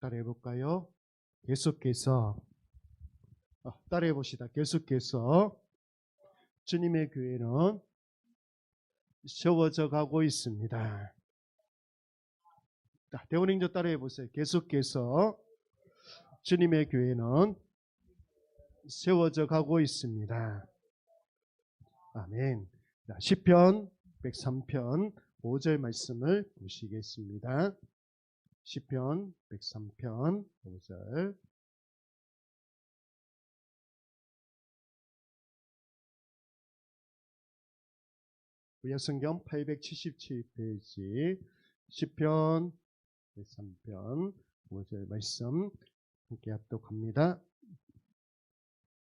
따라해 볼까요? 계속해서 아, 따라해 봅시다. 계속해서 주님의 교회는 세워져 가고 있습니다. 자, 대원행조 따라해 보세요. 계속해서 주님의 교회는 세워져 가고 있습니다. 아멘. 자, 시편 103편 5절 말씀을 보시겠습니다. 시편 103편 5절 구약성경 877페이지 시편 103편 5절 말씀 함께 합독합니다.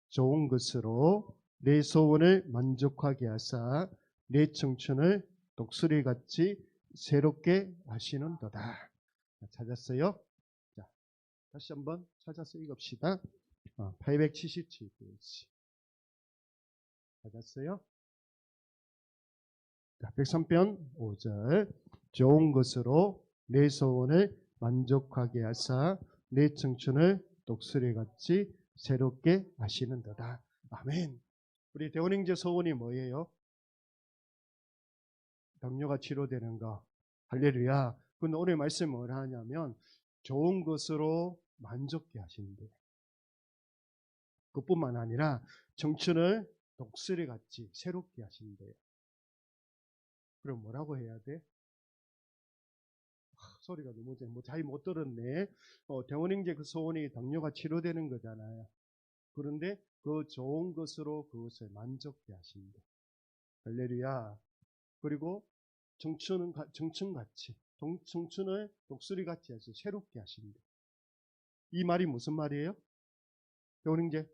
좋은 것으로 내 소원을 만족하게 하사 내 청춘을 독수리같이 새롭게 하시는도다. 찾았어요? 자, 다시 한번 찾아서 읽읍시다. 877페이지. 찾았어요? 자, 103편 5절. 좋은 것으로 내 소원을 만족하게 하사 내 청춘을 독수리같이 새롭게 하시는도다. 아멘. 우리 대원행제 소원이 뭐예요? 당뇨가 치료되는 거. 할렐루야. 근데 오늘 말씀 뭐라 하냐면 좋은 것으로 만족해 하신대. 그뿐만 아니라 청춘을 독수리 같이 새롭게 하신대. 그럼 뭐라고 해야 돼? 아, 소리가 너무 뭐 잘 못 들었네. 어, 대원행제 그 소원이 당뇨가 치료되는 거잖아요. 그런데 그 좋은 것으로 그것을 만족해 하신대. 할렐루야. 그리고 청춘은 청춘같이 청춘을 독수리같이 해서 새롭게 하신대. 이 말이 무슨 말이에요? 대원행제.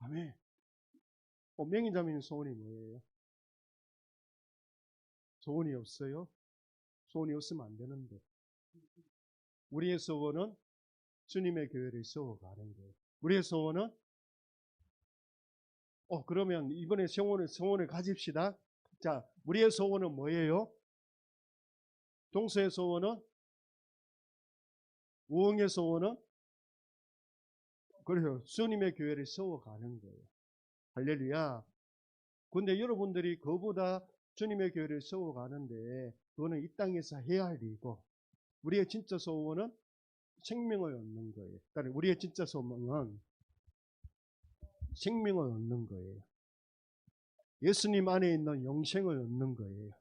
아멘. 어, 맹인자매님 소원이 뭐예요? 소원이 없어요? 소원이 없으면 안 되는데. 우리의 소원은 주님의 교회를 세워가는 거예요. 우리의 소원은 어 그러면 이번에 소원을 소원을 가집시다. 자, 우리의 소원은 뭐예요? 동서의 소원은 우엉의 소원은 그래서 주님의 교회를 세워가는 거예요. 할렐루야. 근데 여러분들이 그보다 주님의 교회를 세워가는데 그거는 이 땅에서 해야 할 일이고 우리의 진짜 소원은 생명을 얻는 거예요. 우리의 진짜 소원은 생명을 얻는 거예요. 예수님 안에 있는 영생을 얻는 거예요.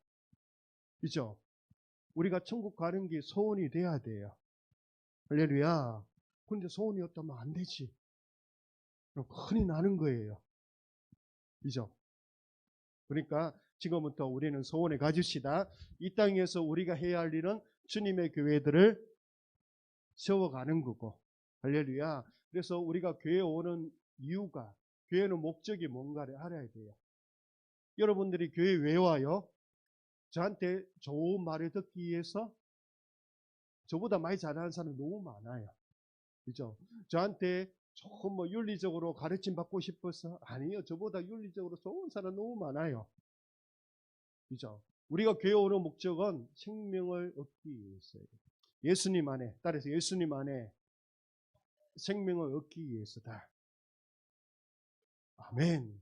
그죠? 우리가 천국 가는 게 소원이 돼야 돼요. 할렐루야. 근데 소원이 없다면 안 되지. 그럼 큰이 나는 거예요. 그죠? 그러니까 지금부터 우리는 소원을 가집시다. 이 땅에서 우리가 해야 할 일은 주님의 교회들을 세워가는 거고. 할렐루야. 그래서 우리가 교회 오는 이유가, 교회는 목적이 뭔가를 알아야 돼요. 여러분들이 교회 왜 와요? 저한테 좋은 말을 듣기 위해서 저보다 많이 잘하는 사람 너무 많아요. 그죠? 저한테 조금 뭐 윤리적으로 가르침 받고 싶어서 아니요. 저보다 윤리적으로 좋은 사람 너무 많아요. 그죠? 우리가 교회 오는 목적은 생명을 얻기 위해서예요. 예수님 안에 따라서 예수님 안에 생명을 얻기 위해서다. 아멘.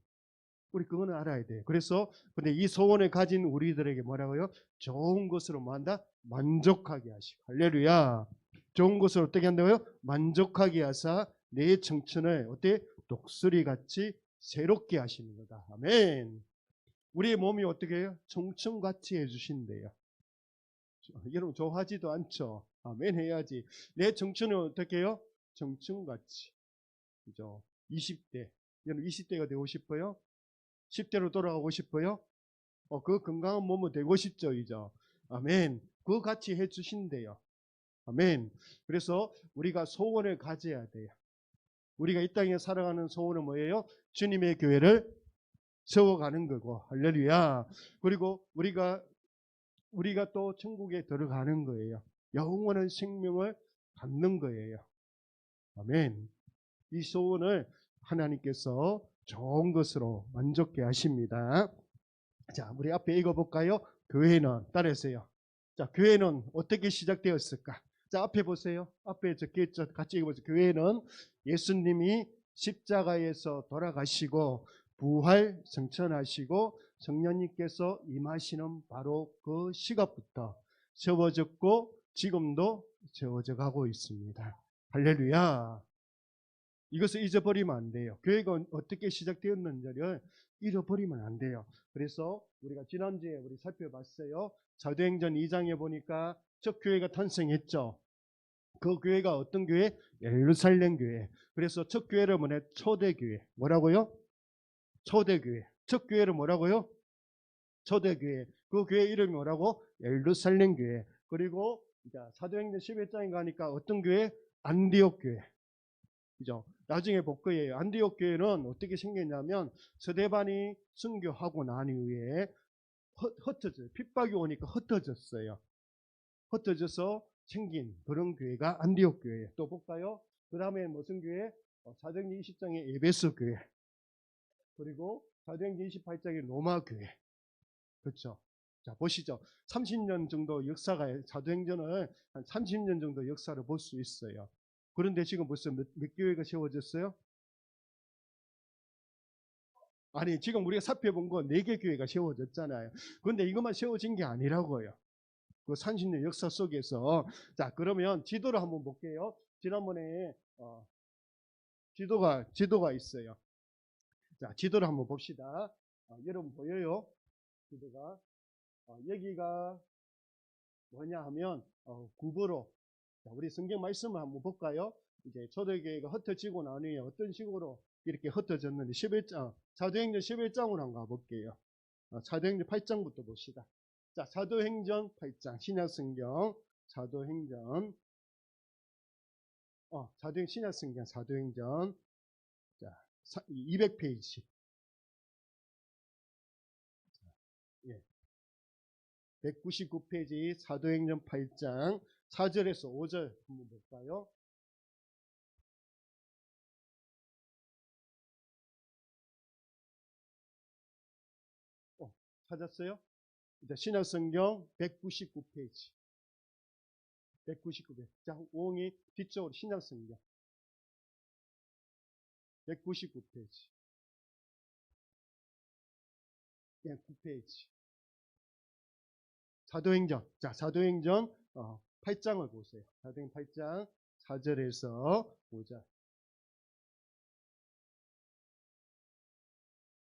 우리 그거는 알아야 돼요. 그래서 근데 이 소원을 가진 우리들에게 뭐라고요? 좋은 것으로 뭐한다? 만족하게 하시고 할렐루야. 좋은 것을 어떻게 한다고요? 만족하게 하사 내 청춘을 어때? 독수리 같이 새롭게 하시는 거다. 아멘. 우리의 몸이 어떻게 해요? 청춘같이 해주신대요. 여러분 좋아하지도 않죠. 아멘 해야지. 내 청춘은 어떻게 해요? 청춘같이. 그죠? 20대. 여러분 20대가 되고 싶어요? 10대로 돌아가고 싶어요? 어, 그 건강한 몸은 되고 싶죠, 이죠? 아멘. 그거 같이 해주신대요. 아멘. 그래서 우리가 소원을 가져야 돼요. 우리가 이 땅에 살아가는 소원은 뭐예요? 주님의 교회를 세워가는 거고, 할렐루야. 그리고 우리가, 우리가 또 천국에 들어가는 거예요. 영원한 생명을 받는 거예요. 아멘. 이 소원을 하나님께서 좋은 것으로 만족해 하십니다. 자, 우리 앞에 읽어볼까요? 교회는 따라서요. 자, 교회는 어떻게 시작되었을까? 자, 앞에 보세요. 앞에 적혀 있죠. 같이 읽어보세요. 교회는 예수님이 십자가에서 돌아가시고 부활 성천하시고 성령님께서 임하시는 바로 그 시각부터 세워졌고 지금도 세워져 가고 있습니다. 할렐루야. 이것을 잊어버리면 안 돼요. 교회가 어떻게 시작되었는지를 잃어버리면 안 돼요. 그래서 우리가 지난주에 우리 살펴봤어요. 사도행전 2장에 보니까 첫 교회가 탄생했죠. 그 교회가 어떤 교회? 예루살렘 교회. 그래서 첫 교회를 뭐냐? 초대 교회. 뭐라고요? 초대 교회. 첫 교회를 뭐라고요? 초대 교회. 그 교회 이름이 뭐라고? 예루살렘 교회. 그리고 사도행전 11장에 가니까 어떤 교회? 안디옥 교회. 그죠? 나중에 볼 거예요. 안디옥 교회는 어떻게 생겼냐면 서대반이 순교하고 난 이후에 흩- 흩어져요. 핍박이 오니까 흩어졌어요. 흩어져서 생긴 그런 교회가 안디옥 교회. 또 볼까요? 그 다음에 무슨 교회? 어, 사도행전 20장의 에베소 교회. 그리고 사도행전 28장의 로마 교회. 그렇죠? 자, 보시죠. 30년 정도 역사가 사도행전을 한 30년 정도 역사를 볼 수 있어요. 그런데 지금 벌써 몇, 몇 교회가 세워졌어요? 아니, 지금 우리가 살펴본 거 네 개 교회가 세워졌잖아요. 그런데 이것만 세워진 게 아니라고요. 그 30년 역사 속에서. 자, 그러면 지도를 한번 볼게요. 지난번에, 어, 지도가, 지도가 있어요. 자, 지도를 한번 봅시다. 어, 여러분 보여요? 지도가. 어, 여기가 뭐냐 하면, 어, 구부로. 자, 우리 성경 말씀을 한번 볼까요? 이제 초대교회가 흩어지고 난 후에 어떤 식으로 이렇게 흩어졌는지 11장, 사도행전 11장으로 한번 가볼게요. 어, 사도행전 8장부터 봅시다. 자, 사도행전 8장, 신약성경, 사도행전, 어, 사도행, 신약성경, 사도행전, 자, 200페이지. 예. 199페이지 사도행전 8장 4절에서 5절 한번 볼까요? 어, 찾았어요? 이제 신약성경 199페이지. 199페이지. 자, 옹이 뒤쪽으로 신약성경. 199페이지. 예, 9페이지. 사도행전. 자, 사도행전 어, 8장을 보세요. 사도행전 8장 4절에서 5절.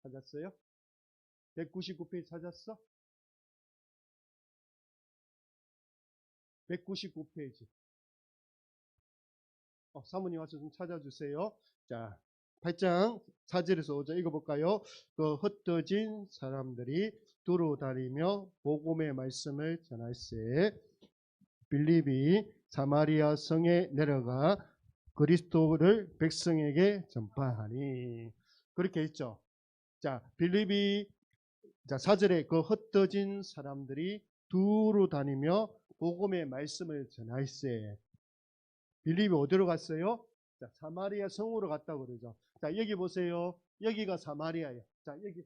찾았어요? 199페이지 찾았어? 199페이지. 어, 사모님 와서 좀 찾아주세요. 자, 8장 4절에서 5절 읽어볼까요? 그 흩어진 사람들이 두루 다니며 복음의 말씀을 전할세 빌립이 사마리아 성에 내려가 그리스도를 백성에게 전파하니 그렇게 했죠. 자, 빌립이 자, 4절에 그 흩어진 사람들이 두루 다니며 복음의 말씀을 전할세 빌립이 어디로 갔어요? 자, 사마리아 성으로 갔다고 그러죠. 자, 여기 보세요. 여기가 사마리아예요. 자, 여기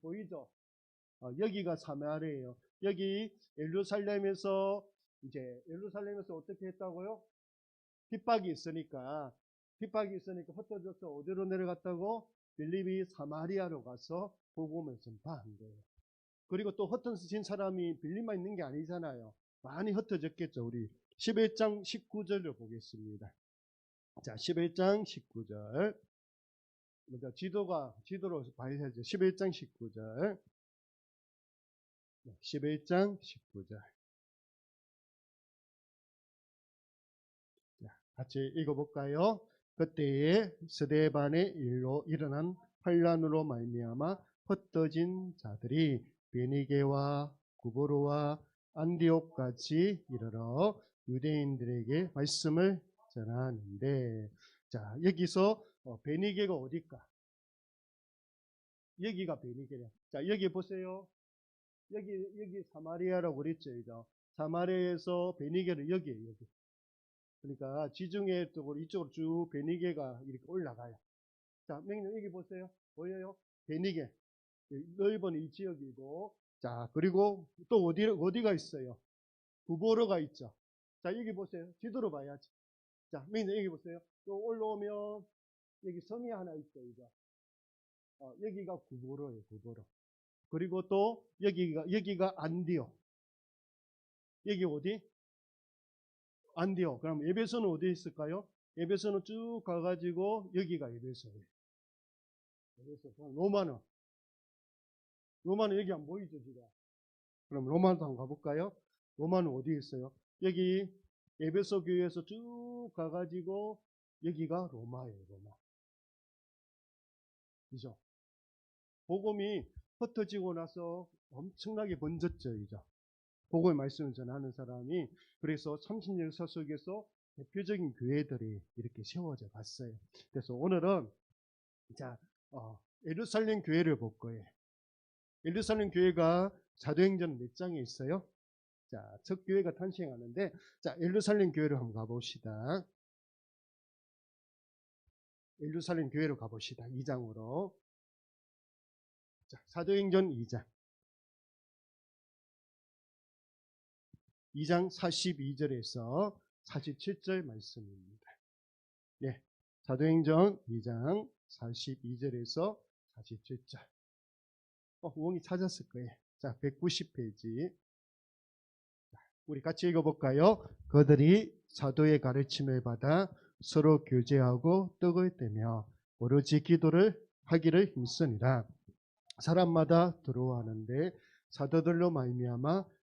보이죠? 어, 여기가 사마리아예요. 여기 예루살렘에서 이제 예루살렘에서 어떻게 했다고요? 핍박이 있으니까 핍박이 있으니까 흩어져서 어디로 내려갔다고? 빌립이 사마리아로 가서 복음을 전파한 거예요. 그리고 또 흩어진 사람이 빌립만 있는 게 아니잖아요. 많이 흩어졌겠죠. 우리 11장 19절을 보겠습니다. 자, 11장 19절. 먼저 지도가, 지도로 봐야죠. 11장 19절. 11장 19절. 같이 읽어볼까요? 그때에 스데반의 일로 일어난 환란으로 말미암아 흩어진 자들이 베니게와 구보로와 안디옥까지 이르러 유대인들에게 말씀을 전하는데 자 여기서 어, 베니게가 어딜까? 여기가 베니게야. 자 여기 보세요. 여기 여기 사마리아라고 그랬죠, 이죠. 사마리아에서 베니게를 여기에 여기. 그러니까 지중해 쪽으로 이쪽으로 쭉 베니게가 이렇게 올라가요. 자, 맹님 여기 보세요. 보여요? 베니게. 넓은 이 지역이고, 자, 그리고 또 어디, 어디가 있어요? 구보로가 있죠. 자, 여기 보세요. 지도로 봐야지. 자, 민들 여기 보세요. 또 올라오면 여기 섬이 하나 있죠, 이거. 어, 여기가 구보로예요, 구보로. 그리고 또 여기가 여기가 안디오. 여기 어디? 안디오. 그럼 에베소는 어디 있을까요? 에베소는 쭉 가가지고 여기가 에베소예요. 에베소. 그럼 로마는 로마는 여기 안 보이죠, 지금? 그럼 로마도 한번 가볼까요? 로마는 어디에 있어요? 여기 에베소 교회에서 쭉 가가지고 여기가 로마예요, 로마. 그죠? 복음이 흩어지고 나서 엄청나게 번졌죠, 이죠? 복음의 말씀을 전하는 사람이 그래서 30년 역사 속에서 대표적인 교회들이 이렇게 세워져 갔어요. 그래서 오늘은 자 어, 예루살렘 교회를 볼 거예요. 예루살렘 교회가 사도행전 몇 장에 있어요? 자, 첫 교회가 탄생하는데 자, 예루살렘 교회로 한번 가봅시다. 예루살렘 교회로 가봅시다. 2장으로. 자, 사도행전 2장. 2장 42절에서 47절 말씀입니다. 예. 사도행전 2장 42절에서 47절. 어, 우엉이 찾았을 거예요. 자, 190페이지. 우리 같이 읽어볼까요? 그들이 사도의 가르침을 받아 서로 교제하고 떡을 떼며 오로지 기도를 하기를 힘쓰니라. 사람마다 들어와하는데 사도들로 말미암아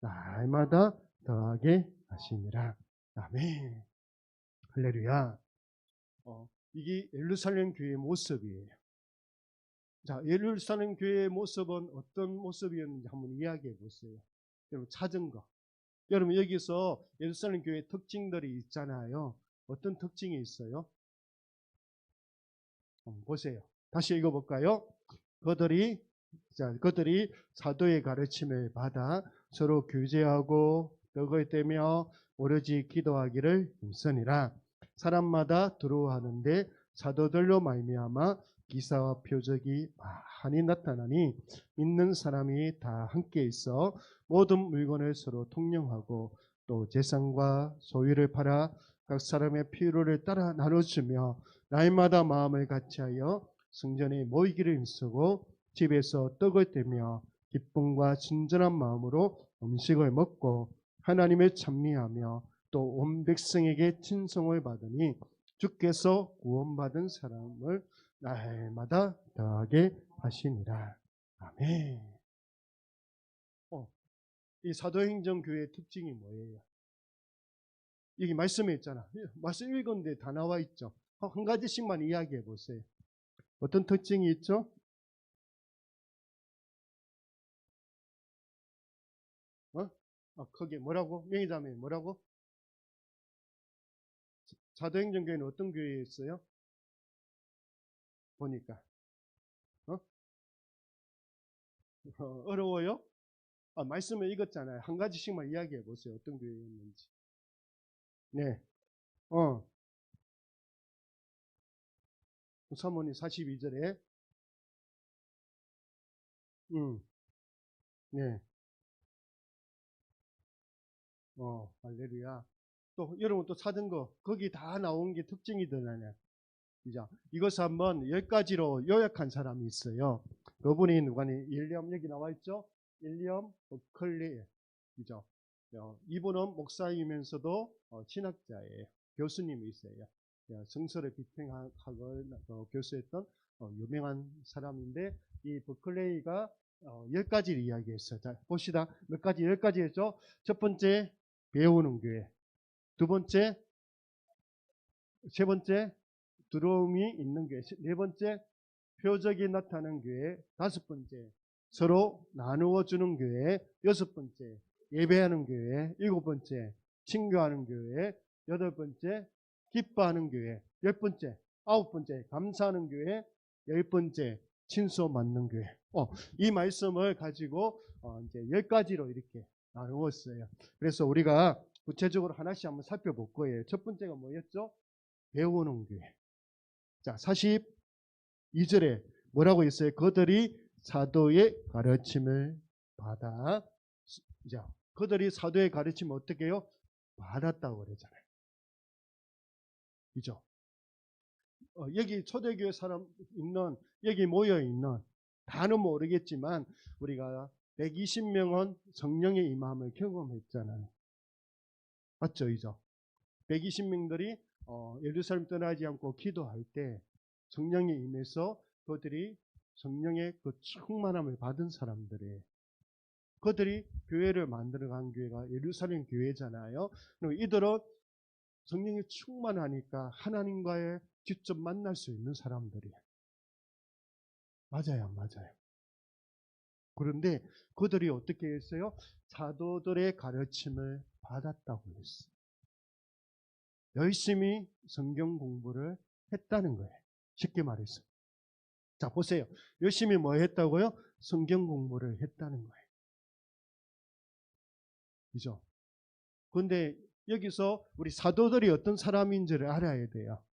날마다 더하게 하시니라. 아멘. 할렐루야. 어, 이게 예루살렘 교회의 모습이에요. 자, 예루살렘 교회의 모습은 어떤 모습이었는지 한번 이야기해 보세요. 여러분 찾은 거. 여러분 여기서 예루살렘 교회 특징들이 있잖아요. 어떤 특징이 있어요? 보세요. 다시 읽어볼까요? 그들이 자, 그들이 사도의 가르침을 받아 서로 교제하고 떡을 떼며 오로지 기도하기를 힘쓰니라. 사람마다 두려워하는데 사도들로 말미암아 기사와 표적이 많이 나타나니 믿는 사람이 다 함께 있어 모든 물건을 서로 통용하고 또 재산과 소유를 팔아 각 사람의 필요를 따라 나눠주며 날마다 마음을 같이하여 성전에 모이기를 힘쓰고 집에서 떡을 떼며 기쁨과 순전한 마음으로 음식을 먹고 하나님을 찬미하며 또 온 백성에게 친송을 받으니 주께서 구원받은 사람을 날마다 더하게 하시니라. 아멘. 어, 이 사도행전 교회의 특징이 뭐예요? 여기 말씀에 있잖아. 말씀 읽었는데 다 나와 있죠. 한 가지씩만 이야기해 보세요. 어떤 특징이 있죠? 아, 거기에 뭐라고? 명의자매 뭐라고? 사도행전 교회는 어떤 교회에 있어요? 보니까 어? 어, 어 려워요? 아, 말씀을 읽었잖아요. 한 가지씩만 이야기해 보세요. 어떤 교회였는지. 네. 어. 사모님 42절에 음. 네. 어, 할렐루야. 또 여러분 또 찾은 거 거기 다 나온 게 특징이더라냐. 이자 이것을 한번 열 가지로 요약한 사람이 있어요. 그분이 누가니 일리엄 여기 나와 있죠? 일리엄 버클리 이죠. 어, 이분은 목사이면서도 어, 신학자예요. 교수님이 있어요. 어, 성서를 비평하고 어, 교수했던 어, 유명한 사람인데 이 버클레이가 어, 열 가지를 이야기했어요. 자, 봅시다. 몇 가지, 열 가지 했죠? 첫 번째, 배우는 교회. 두 번째, 세 번째, 두려움이 있는 교회. 네 번째, 표적이 나타나는 교회. 다섯 번째, 서로 나누어 주는 교회. 여섯 번째, 예배하는 교회. 일곱 번째, 친교하는 교회. 여덟 번째, 기뻐하는 교회. 열 번째, 아홉 번째, 감사하는 교회. 열 번째, 친소 맞는 교회. 어, 이 말씀을 가지고 어, 이제 열 가지로 이렇게 나누었어요. 그래서 우리가 구체적으로 하나씩 한번 살펴볼 거예요. 첫 번째가 뭐였죠? 배우는 교회. 자, 42절에 뭐라고 있어요? 그들이 사도의 가르침을 받아 자, 그들이 사도의 가르침을 어떻게 해요? 받았다고 그러잖아요. 그죠? 어, 여기 초대교회 사람 있는 여기 모여 있는 다는 모르겠지만 우리가 120명은 성령의 임함을 경험했잖아요. 맞죠, 이죠? 120명들이 어, 예루살렘 떠나지 않고 기도할 때 성령에 임해서 그들이 성령의 그 충만함을 받은 사람들이에요. 그들이 교회를 만들어간 교회가 예루살렘 교회잖아요. 이들은 성령이 충만하니까 하나님과의 직접 만날 수 있는 사람들이에요. 맞아요, 맞아요. 그런데 그들이 어떻게 했어요? 사도들의 가르침을 받았다고 했어요. 열심히 성경 공부를 했다는 거예요. 쉽게 말해서. 자, 보세요. 열심히 뭐 했다고요? 성경 공부를 했다는 거예요. 그죠? 근데 여기서 우리 사도들이 어떤 사람인지를 알아야 돼요.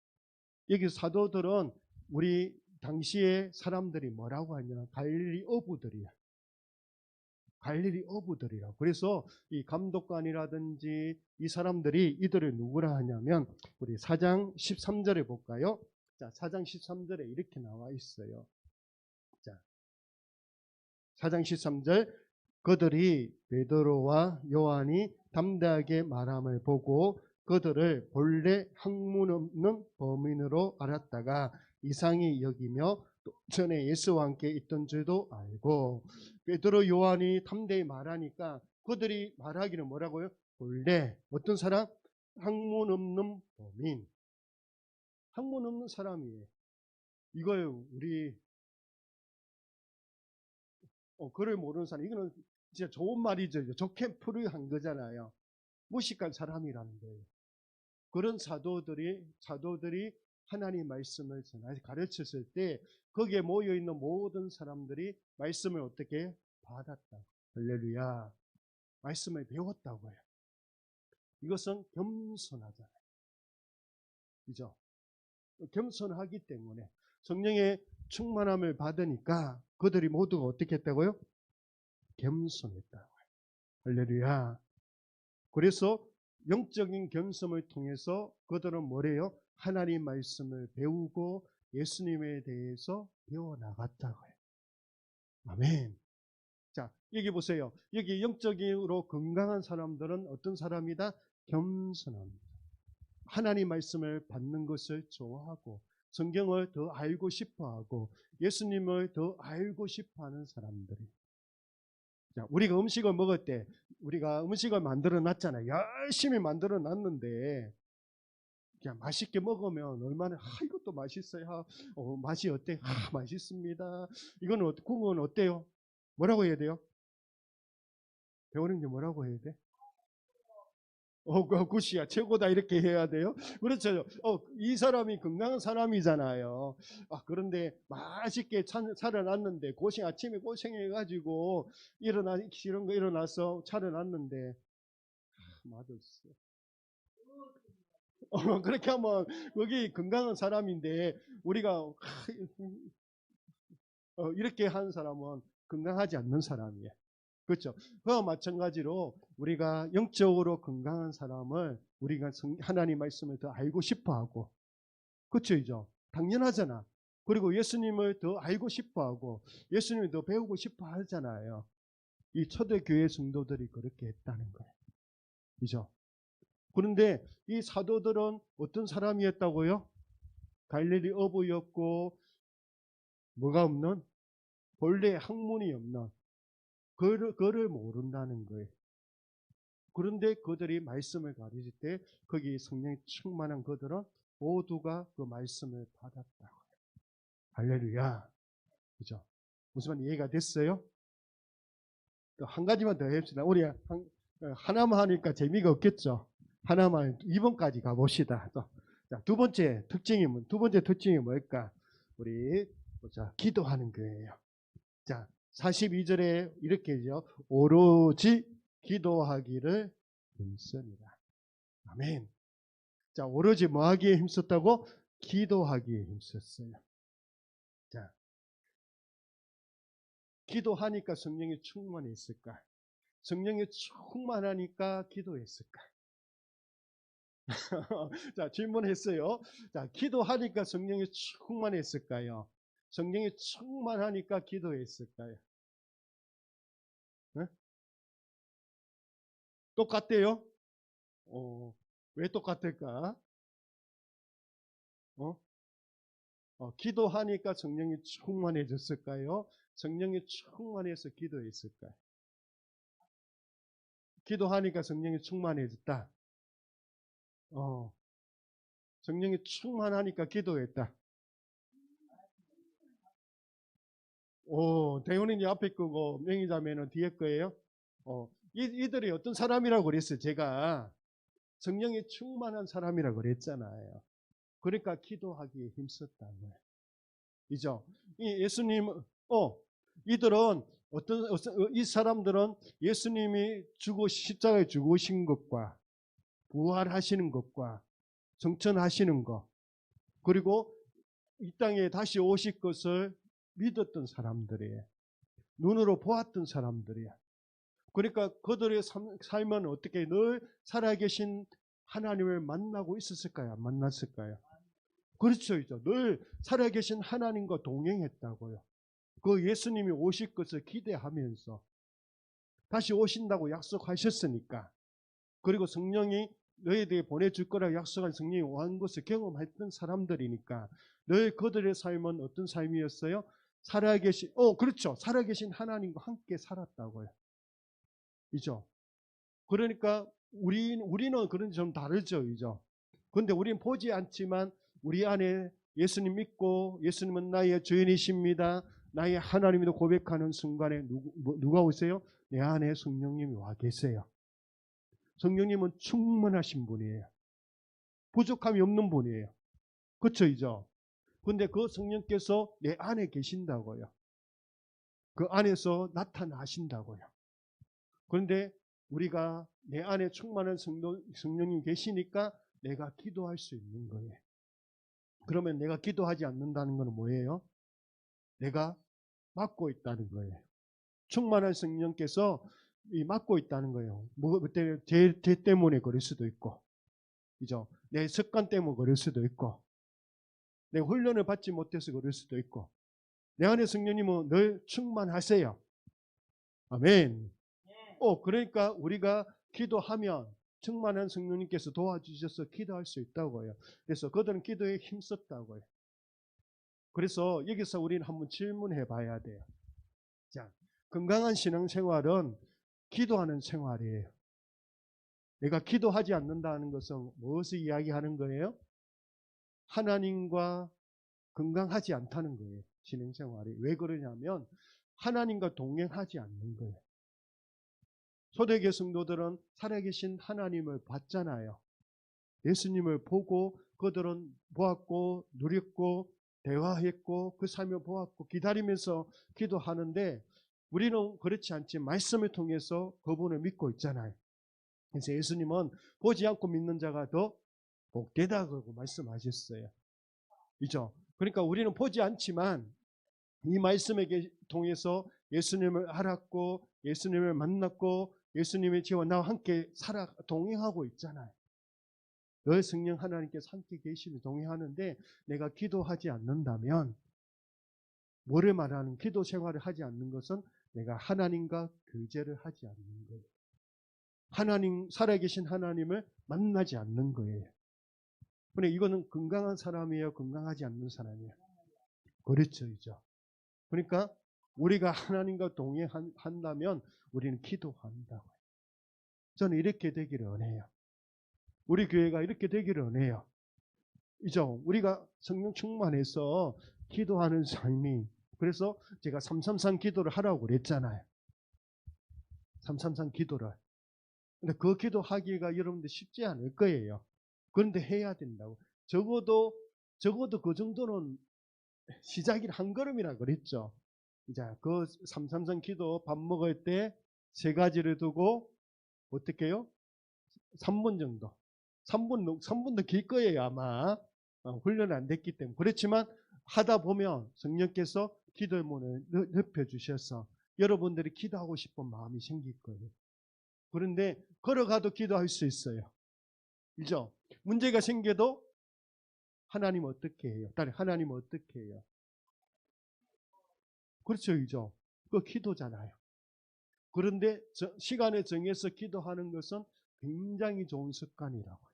여기 사도들은 우리 당시에 사람들이 뭐라고 하냐면 갈릴리 어부들이야. 갈릴리 어부들이라. 그래서 이 감독관이라든지 이 사람들이 이들을 누구라 하냐면 우리 4장 13절에 볼까요? 자, 4장 13절에 이렇게 나와 있어요. 자, 4장 13절 그들이 베드로와 요한이 담대하게 말함을 보고 그들을 본래 학문 없는 범인으로 알았다가 이상히 여기며 또 전에 예수와 함께 있던 줄도 알고 베드로 요한이 담대히 말하니까 그들이 말하기는 뭐라고요? 본래 어떤 사람? 학문 없는 범인 학문 없는 사람이에요. 이거요 우리 어, 그를 모르는 사람 이거는 진짜 좋은 말이죠. 좋게 풀이한 거잖아요. 무식한 사람이라는 거예요. 그런 사도들이 사도들이 하나님 말씀을 가르쳤을 때 거기에 모여 있는 모든 사람들이 말씀을 어떻게 받았다. 할렐루야. 말씀을 배웠다고 해요. 이것은 겸손하잖아요. 그죠? 겸손하기 때문에 성령의 충만함을 받으니까 그들이 모두가 어떻게 했다고요? 겸손했다고 해요. 할렐루야. 그래서 영적인 겸손을 통해서 그들은 뭐래요? 하나님 말씀을 배우고 예수님에 대해서 배워나갔다고 해요. 아멘. 자, 여기 보세요. 여기 영적으로 건강한 사람들은 어떤 사람이다? 겸손합니다. 하나님 말씀을 받는 것을 좋아하고 성경을 더 알고 싶어하고 예수님을 더 알고 싶어하는 사람들이. 자, 우리가 음식을 먹을 때 우리가 음식을 만들어 놨잖아요. 열심히 만들어 놨는데 그냥 맛있게 먹으면 얼마나 아 이것도 맛있어요. 어, 맛이 어때? 아 맛있습니다. 이거는 국은 어때요? 뭐라고 해야 돼요? 배우는 게 뭐라고 해야 돼? 어, 그 굿이야. 최고다. 이렇게 해야 돼요. 그렇죠. 어, 이 사람이 건강한 사람이잖아요. 아, 그런데 맛있게 차려놨는데, 고생, 아침에 고생해가지고, 일어나, 이런 거 일어나서 차려놨는데, 아, 맛없어. 어, 그렇게 하면, 거기 건강한 사람인데, 우리가, 어, 이렇게 한 사람은 건강하지 않는 사람이에요. 그렇죠. 그와 마찬가지로 우리가 영적으로 건강한 사람을 우리가 하나님 말씀을 더 알고 싶어 하고, 그렇죠. 당연하잖아. 그리고 예수님을 더 알고 싶어 하고, 예수님을 더 배우고 싶어 하잖아요. 이 초대교회 성도들이 그렇게 했다는 거예요. 그죠. 그런데 이 사도들은 어떤 사람이었다고요? 갈릴리 어부였고, 뭐가 없는? 본래 학문이 없는 그를, 그를 모른다는 거예요. 그런데 그들이 말씀을 가르칠 때 거기 성령이 충만한 그들은 모두가 그 말씀을 받았다고 해요. 할렐루야. 그죠? 무슨 말 이해가 됐어요? 또 한 가지만 더 해봅시다. 우리 한, 어, 하나만 하니까 재미가 없겠죠. 하나만 2번까지 가봅시다. 또. 자, 두 번째 특징이 뭐, 두 번째 특징이 뭘까? 우리 보자. 기도하는 거예요. 자, 42절에 이렇게죠. 오로지 기도하기를 힘씁니다. 아멘. 자, 오로지 뭐 하기에 힘썼다고? 기도하기에 힘썼어요. 자, 기도하니까 성령이 충만했을까? 성령이 충만하니까 기도했을까? 자, 질문했어요. 자, 기도하니까 성령이 충만했을까요? 성령이 충만하니까 기도했을까요? 네? 똑같대요? 어, 왜 똑같을까? 어? 어, 기도하니까 성령이 충만해졌을까요? 성령이 충만해서 기도했을까요? 기도하니까 성령이 충만해졌다. 어, 성령이 충만하니까 기도했다. 오, 대원인이 앞에 거고 명의자매는 뒤에 거예요. 어, 이, 이들이 어떤 사람이라고 그랬어요. 제가 성령이 충만한 사람이라고 그랬잖아요. 그러니까 기도하기에 거예요. 이죠? 이 예수님, 어, 이들은 어떤- 이 사람들은 예수님이 죽어, 십자가에 죽으신 것과 부활하시는 것과 성천하시는 것, 그리고 이 땅에 다시 오실 것을 믿었던 사람들이에요. 눈으로 보았던 사람들이야. 그러니까 그들의 삶- 삶은 어떻게 늘 살아계신 하나님을 만나고 있었을까요? 안 만났을까요? 그렇죠. 이제 늘 살아계신 하나님과 동행했다고요. 그 예수님이 오실 것을 기대하면서 다시 오신다고 약속하셨으니까 그리고 성령이 너에 대해 보내줄 거라고 약속한 성령이 오한 것을 경험했던 사람들이니까 늘 그들의 삶은 어떤 삶이었어요? 살아계신, 어, 그렇죠. 살아계신 하나님과 함께 살았다고요. 이죠. 그러니까 우리, 우리는 그런 좀 다르죠. 이죠. 근데 우리는 보지 않지만 우리 안에 예수님 믿고 예수님은 나의 주인이십니다. 나의 하나님이도 고백하는 순간에 누구, 뭐- 누가 오세요? 내 안에 성령님이 와 계세요. 성령님은 충만하신 분이에요. 부족함이 없는 분이에요. 그렇죠, 이죠? 근데 그 성령께서 내 안에 계신다고요. 그 안에서 나타나신다고요. 그런데 우리가 내 안에 충만한 성도, 성령님 계시니까 내가 기도할 수 있는 거예요. 그러면 내가 기도하지 않는다는 것은 뭐예요? 내가 막고 있다는 거예요. 충만한 성령께서 이 막고 있다는 거예요. 뭐, 그때 제, 제 때문에 그럴 수도 있고, 그죠? 내 습관 때문에 그럴 수도 있고, 내 훈련을 받지 못해서 그럴 수도 있고, 내 안에 성령님은 늘 충만하세요. 아멘. 어, 그러니까 우리가 기도하면 충만한 성령님께서 도와주셔서 기도할 수 있다고요. 그래서 그들은 기도에 힘썼다고요. 그래서 여기서 우리는 한번 질문해 봐야 돼요. 자, 건강한 신앙생활은 기도하는 생활이에요. 내가 기도하지 않는다는 것은 무엇을 이야기하는 거예요? 하나님과 건강하지 않다는 거예요. 신앙생활이. 왜 그러냐면 하나님과 동행하지 않는 거예요. 초대교 성도들은 살아계신 하나님을 봤잖아요. 예수님을 보고 그들은 보았고 누렸고 대화했고 그 삶을 보았고 기다리면서 기도하는데 우리는 그렇지 않지 말씀을 통해서 그분을 믿고 있잖아요. 그래서 예수님은 보지 않고 믿는 자가 더 복되다고 말씀하셨어요. 이죠? 그러니까 우리는 보지 않지만 이 말씀에 통해서 예수님을 알았고 예수님을 만났고 예수님의 지와 나와 함께 살아 동행하고 있잖아요. 늘 성령 하나님께서 함께 계시며 동행하는데 내가 기도하지 않는다면 뭐를 말하는 기도 생활을 하지 않는 것은 내가 하나님과 교제를 하지 않는 거예요. 하나님 살아계신 하나님을 만나지 않는 거예요. 근데 이거는 건강한 사람이에요, 건강하지 않는 사람이에요. 그렇죠, 이죠. 그러니까 우리가 하나님과 동행한다면 우리는 기도한다고. 저는 이렇게 되기를 원해요. 우리 교회가 이렇게 되기를 원해요. 이죠. 우리가 성령 충만해서 기도하는 삶이 그래서 제가 333 기도를 하라고 그랬잖아요. 333 기도를. 근데 그 기도하기가 여러분들 쉽지 않을 거예요. 그런데 해야 된다고. 적어도 적어도 그 정도는 시작이 한 걸음이라 그랬죠. 자, 그 삼삼선 기도 밥 먹을 때 세 가지를 두고 어떻게 해요? 3분 정도. 3분, 3분도 길 거예요, 아마. 어, 훈련이 안 됐기 때문에. 그렇지만 하다 보면 성령께서 기도의 문을 넓- 넓혀주셔서 여러분들이 기도하고 싶은 마음이 생길 거예요. 그런데 걸어가도 기도할 수 있어요. 그죠? 문제가 생겨도 하나님 어떻게 해요? 딸 하나님 어떻게 해요? 그렇죠, 그죠? 그 기도잖아요. 그런데 저- 시간을 정해서 기도하는 것은 굉장히 좋은 습관이라고요.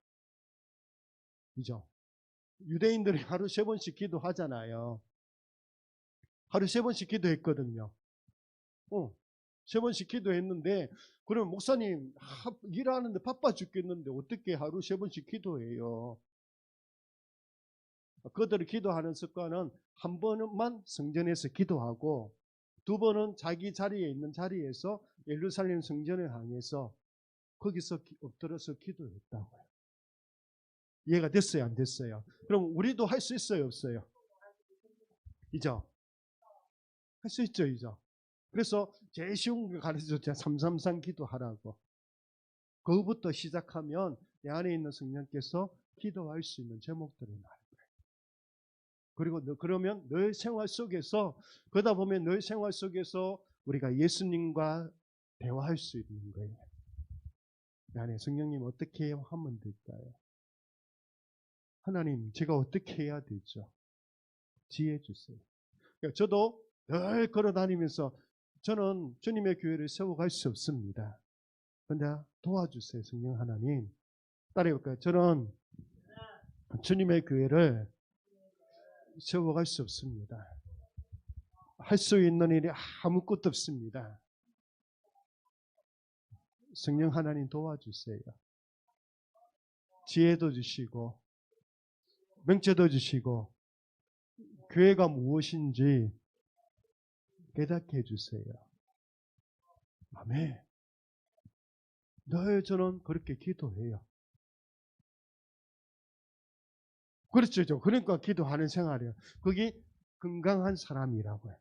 그죠? 유대인들이 하루 세 번씩 기도하잖아요. 하루 세 번씩 기도했거든요. 어, 세 번씩 기도했는데, 그럼 목사님, 하- 일하는데 바빠 죽겠는데 어떻게 하루 세 번씩 기도해요? 그들이 기도하는 습관은 한 번만 성전에서 기도하고, 두 번은 자기 자리에 있는 자리에서 예루살렘 성전을 향해서 거기서 기- 엎드려서 기도했다고요. 이해가 됐어요? 안 됐어요? 그럼 우리도 할 수 있어요? 없어요? 이죠? 할 수 있죠? 이죠? 그래서 제일 쉬운 거 가르쳐줬잖아요. 333 기도하라고. 그거부터 시작하면 내 안에 있는 성령께서 기도할 수 있는 제목들을 거예요. 그리고 너- 그러면 늘 생활 속에서 그러다 보면 늘 생활 속에서 우리가 예수님과 대화할 수 있는 거예요. 내 안에 성령님 어떻게? 하면 될까요? 하나님, 제가 어떻게 해야 되죠? 지혜 주세요. 그러니까 저도 늘 걸어 다니면서 저는 주님의 교회를 세워갈 수 없습니다. 근데 도와주세요, 성령 하나님. 따라해볼까요? 저는 주님의 교회를 세워갈 수 없습니다. 할 수 있는 일이 아무것도 없습니다. 성령 하나님 도와주세요. 지혜도 주시고, 명체도 주시고, 교회가 무엇인지 깨닫게 해주세요. 아멘. 늘 저는 그렇게 기도해요. 그렇죠. 저. 그러니까 기도하는 생활이에요. 그게 건강한 사람이라고요.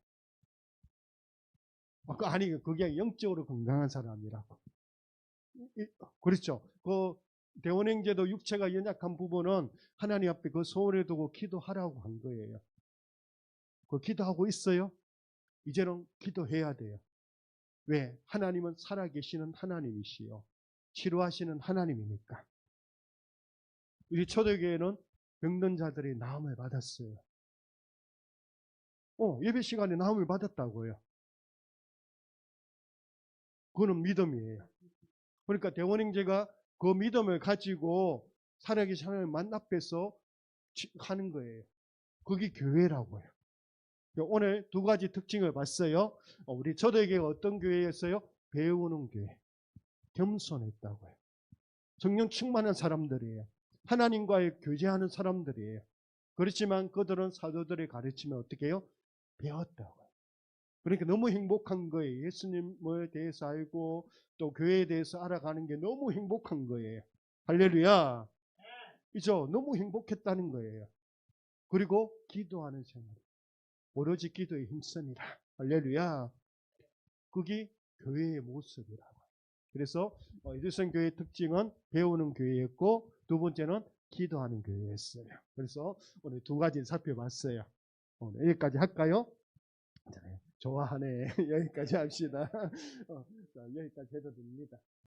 아, 그- 아니, 그게 영적으로 건강한 사람이라고. 이- 그렇죠. 그 대원행제도 육체가 연약한 부분은 하나님 앞에 그 소원을 두고 기도하라고 한 거예요. 그 기도하고 있어요? 이제는 기도해야 돼요. 왜? 하나님은 살아계시는 하나님이시요. 치료하시는 하나님이니까. 우리 초대교회는 병든 자들이 나음을 받았어요. 어, 예배 시간에 나음을 받았다고요. 그거는 믿음이에요. 그러니까 대원행제가 그 믿음을 가지고 살아계신 하나님 만 앞에서 지- 하는 거예요. 그게 교회라고요. 오늘 두 가지 특징을 봤어요. 어, 우리 초대교회가 어떤 교회였어요? 배우는 교회. 겸손했다고요. 성령 충만한 사람들이에요. 하나님과의 교제하는 사람들이에요. 그렇지만 그들은 사도들의 가르침을 어떻게 해요? 배웠다고요. 그러니까 너무 행복한 거예요. 예수님에 대해서 알고 또 교회에 대해서 알아가는 게 너무 행복한 거예요. 할렐루야. 이죠? 너무 행복했다는 거예요. 그리고 기도하는 생활. 오로지 기도에 힘쓰니라. 할렐루야. 그게 교회의 모습이라고. 그래서 어, 일선 교회의 특징은 배우는 교회였고 두 번째는 기도하는 교회였어요. 그래서 오늘 두 가지를 살펴봤어요. 오늘 여기까지 할까요? 자, 좋아하네. 여기까지 합시다. 어, 자, 여기까지 해도 됩니다.